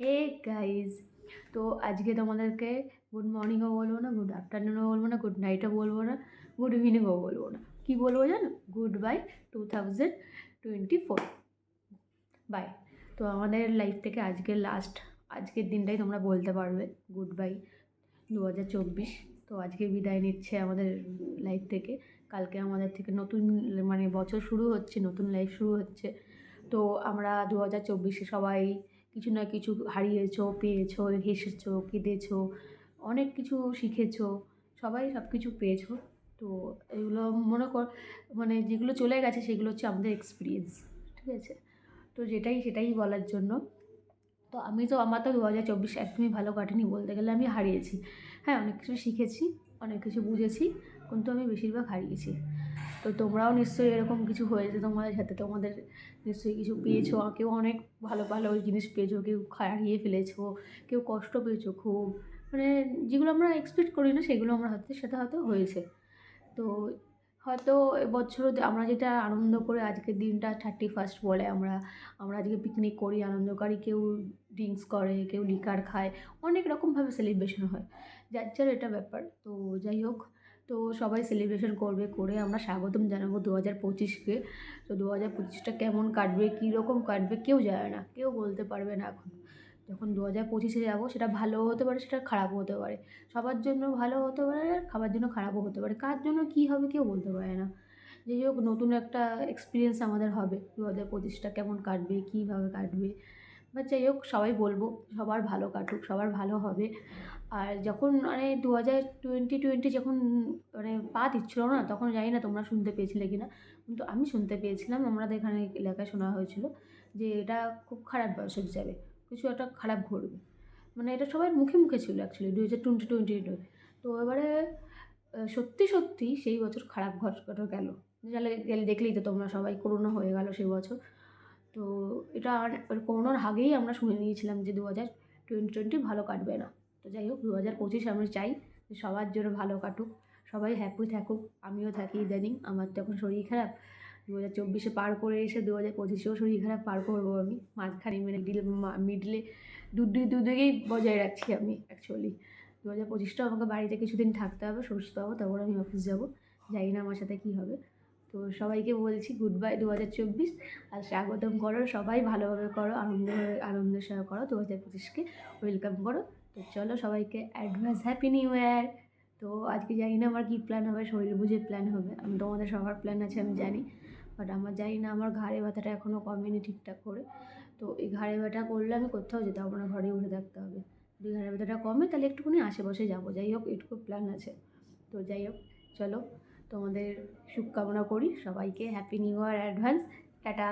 Hey guys তো আজকে তোমাদেরকে গুড মর্নিংও বলব না গুড আফটারনুনও বলব না গুড নাইটও বলব না গুড ইভিনিংও বলব না। কী বলব জানো? Good bye two thousand twenty four bye তো আমাদের লাইফ থেকে আজকের লাস্ট আজকের দিনটাই তোমরা বলতে পারবে গুড বাই দু হাজার চব্বিশ। তো আজকে বিদায় নিচ্ছে আমাদের লাইফ থেকে। কালকে আমাদের থেকে নতুন মানে বছর শুরু হচ্ছে, নতুন লাইফ শুরু হচ্ছে। তো আমরা দু হাজার চব্বিশে সবাই কিছু না কিছু হারিয়েছো, পেয়েছ, হেসেছো, কেঁদেছো, অনেক কিছু শিখেছো, সবাই সব কিছু পেয়েছ। তো এগুলো মনে কর মানে যেগুলো চলে গেছে সেগুলো হচ্ছে আমাদের এক্সপিরিয়েন্স ঠিক আছে? তো যেটাই, সেটাই বলার জন্য। তো আমি তো, আমার তো দু হাজার চব্বিশ একদমই ভালো কাটেনি বলতে গেলে, আমি হারিয়েছি। হ্যাঁ অনেক কিছু শিখেছি, অনেক কিছু বুঝেছি, কিন্তু আমি বেশিরভাগ হারিয়েছি। তো তোমরাও নিশ্চয়ই এরকম কিছু হয়েছে তোমাদের সাথে তোমাদের নিশ্চয়ই কিছু পেয়েছ। কেউ অনেক ভালো ভালো ওই জিনিস পেয়েছ কেউ হারিয়ে ফেলেছো কেউ কষ্ট পেয়েছ খুব। মানে যেগুলো আমরা এক্সপেক্ট করি না সেগুলো আমরা হয়তো সাথে হয়তো হয়েছে। তো হয়তো এবছরও আমরা যেটা আনন্দ করে আজকের দিনটা থার্টি ফার্স্ট বলে আমরা আমরা আজকে পিকনিক করি আনন্দ করি কেউ ড্রিঙ্কস করে কেউ লিকার খায় অনেক রকমভাবে সেলিব্রেশন হয়। যার যার এটা ব্যাপার। তো যাই হোক তো সবাই সেলিব্রেশন করবে, করে আমরা স্বাগতম জানাব দু হাজার পঁচিশকে। তো দু হাজার পঁচিশটা কেমন কাটবে, কীরকম কাটবে কেউ জানে না, কেউ বলতে পারবে না এখন। যখন দু হাজার পঁচিশে যাব সেটা ভালোও হতে পারে, সেটা খারাপও হতে পারে। সবার জন্য ভালো হতে পারে আর খাবার জন্য খারাপও হতে পারে। কার জন্য কী হবে কেউ বলতে পারে না। যাই হোক, নতুন একটা এক্সপিরিয়েন্স আমাদের হবে। দু হাজার পঁচিশটা কেমন কাটবে, কীভাবে কাটবে। বা যাই হোক, সবাই বলব সবার ভালো কাটুক, সবার ভালো হবে। আর যখন মানে দু হাজার টোয়েন্টি টোয়েন্টি যখন মানে পা দিচ্ছিল না, তখন জানি না তোমরা শুনতে পেয়েছিলে কি না কিন্তু আমি শুনতে পেয়েছিলাম, আমাদের এখানে এলাকায় শোনা হয়েছিল যে এটা খুব খারাপ বয়সে যাবে, কিছু একটা খারাপ ঘটবে। মানে এটা সবার মুখে মুখে ছিল অ্যাকচুয়ালি দু হাজার টোয়েন্টি টোয়েন্টি টু তো এবারে সত্যি সত্যি সেই বছর খারাপ গেল। গেলে গেলে দেখলেই তো তোমরা সবাই করোনা হয়ে গেল সেই বছর। তো এটা করোনার আগেই আমরা শুনে নিয়েছিলাম যে দু হাজার টোয়েন্টি টোয়েন্টি ভালো কাটবে না। তো যাই হোক, দু হাজার পঁচিশ আমি চাই যে সবার জন্য ভালো কাটুক, সবাই হ্যাপি থাকুক, আমিও থাকি ইদানিং, আমার তো এখন শরীর খারাপ। দু হাজার চব্বিশে পার করে এসে দু হাজার পঁচিশেও শরীর খারাপ, পার করব আমি। মাঝখানে মিডিল মিডলে দুদিকে দুদিকেই বজায় রাখছি আমি অ্যাকচুয়ালি দু হাজার পঁচিশটাও আমাকে বাড়িতে কিছুদিন থাকতে হবে, সুস্থ হব তারপর আমি অফিস যাব। জানি না আমার সাথে কী হবে। তো সবাইকে বলছি গুড বাই দু হাজার চব্বিশ আর স্বাগতম করো, সবাই ভালোভাবে করো, আনন্দ আনন্দের সঙ্গে করো দু হাজার পঁচিশকে ওয়েলকাম করো। তো চলো সবাইকে অ্যাডভান্স হ্যাপি নিউ ইয়ার তো আজকে জানি না আমার কী প্ল্যান হবে, শরীর বুঝে প্ল্যান হবে। আমি তোমাদের সবার প্ল্যান আছে, আমি জানি। বাট আমার জানি না, আমার ঘাড়ে ব্যথাটা এখনও কমেনি ঠিকঠাক করে। তো এই ঘাড়ে ব্যথা করলে আমি কোথাও যেতে হবে না ঘরে উঠে থাকতে হবে। যদি ঘাড়ে ব্যথাটা কমে, তাহলে একটুখানি আশেপাশে যাব। যাই হোক, এটুকু প্ল্যান আছে। তো যাই হোক, চলো। তোমাদের শুভকামনা করি। সবাইকে happy new year advance tata.